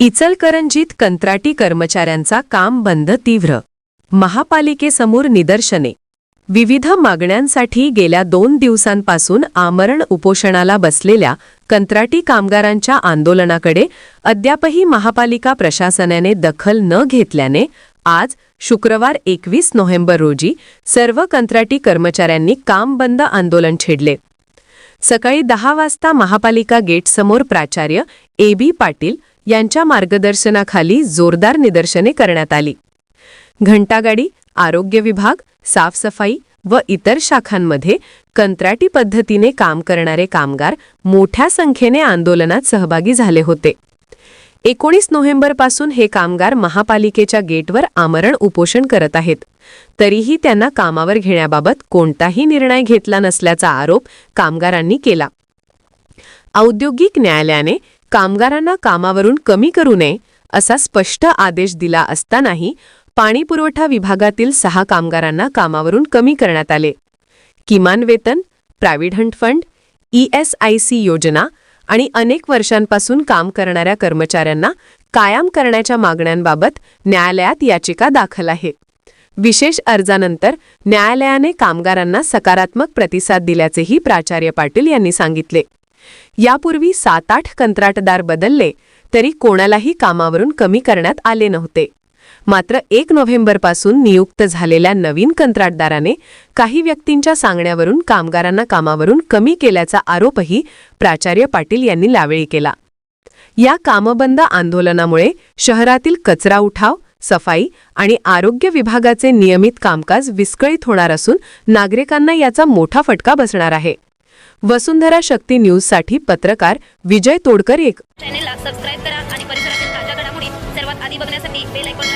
इचलकरंजीत कंत्राटी कर्मचाऱ्यांचा काम बंद तीव्र. महापालिकेसमोर निदर्शने. विविध मागण्यांसाठी गेल्या दोन दिवसांपासून आमरण उपोषणाला बसलेल्या कंत्राटी कामगारांच्या आंदोलनाकडे अद्यापही महापालिका प्रशासनाने दखल न घेतल्याने आज शुक्रवार एकवीस नोव्हेंबर रोजी सर्व कंत्राटी कर्मचाऱ्यांनी काम बंद आंदोलन छेडले. सकाळी दहा वाजता महापालिका गेटसमोर प्राचार्य ए बी पाटील यांच्या मार्गदर्शनाखाली जोरदार निदर्शने करण्यात आली. घंटागाडी आरोग्य विभाग साफसफाई व इतर शाखांमध्ये कंत्राटी पद्धतीने काम करणारे कामगार मोठ्या संख्येने आंदोलनात सहभागी झाले होते. एकोणीस नोव्हेंबरपासून हे कामगार महापालिकेच्या गेटवर आमरण उपोषण करत आहेत. तरीही त्यांना कामावर घेण्याबाबत कोणताही निर्णय घेतला नसल्याचा आरोप कामगारांनी केला. औद्योगिक न्यायालयाने कामगारांना कामावरून कमी करू नये असा स्पष्ट आदेश दिला असतानाही पाणीपुरवठा विभागातील सहा कामगारांना कामावरून कमी करण्यात आले. किमान वेतन प्रॅव्हिडंट फंड ईएसआयसी योजना आणि अनेक वर्षांपासून काम करणाऱ्या कर्मचाऱ्यांना कायम करण्याच्या मागण्यांबाबत न्यायालयात याचिका दाखल आहे. विशेष अर्जानंतर न्यायालयाने कामगारांना सकारात्मक प्रतिसाद दिल्याचेही प्राचार्य पाटील यांनी सांगितले. यापूर्वी सात आठ कंत्राटदार बदलले तरी कोणालाही कामावरून कमी करण्यात आले नव्हते. मात्र एक नोव्हेंबरपासून नियुक्त झालेल्या नवीन कंत्राटदाराने काही व्यक्तींच्या सांगण्यावरून कामगारांना कामावरून कमी केल्याचा आरोपही प्राचार्य पाटील यांनी यावेळी केला. या कामबंद आंदोलनामुळे शहरातील कचरा उठाव सफाई आणि आरोग्य विभागाचे नियमित कामकाज विस्कळीत होणार असून नागरिकांना याचा मोठा फटका बसणार आहे. वसुंधरा शक्ती न्यूजसाठी पत्रकार विजय तोडकर एक चॅनेलला सबस्क्राईब करा आणि परिसरातील ताज्या घडामोडी सर्वात आधी बघण्यासाठी बेल आयकॉनला